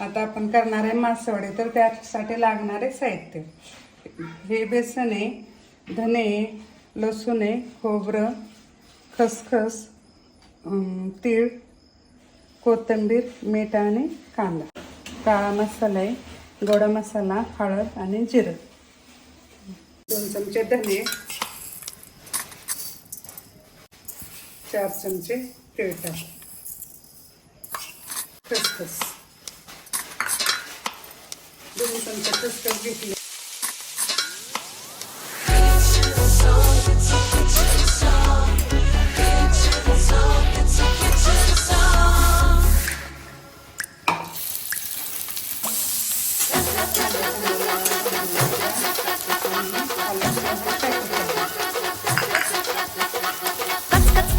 आता आपण करणार आहे मासवडे तर त्यासाठी लागणारे साहित्य. हे बेसन आहे धने लसूण आहे खोबरं खसखस तीळ कोथिंबीर मीठ आणि कांदा. काळा मसाला आहे गोडा मसाला हळद आणि जिरं. दोन चमचे धने चार चमचे तीळ टाक खसखस. दोन चमचे खसखस घेतली.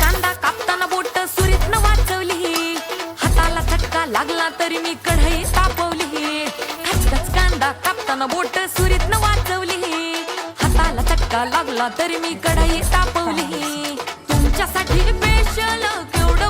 कांदा कापताना हाताला लागला तरी मी कढई तापवली. कचकच कांदा कापताना बोट सुरीतनं वाचवली. हाताला चटका लागला तरी मी कढई तापवली. तुमच्यासाठी स्पेशल केवढं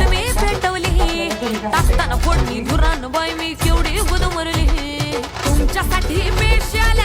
टाकताना फोडणी धुरान बाई मी केवढी गुदमरली. तुमच्यासाठी मी सोचल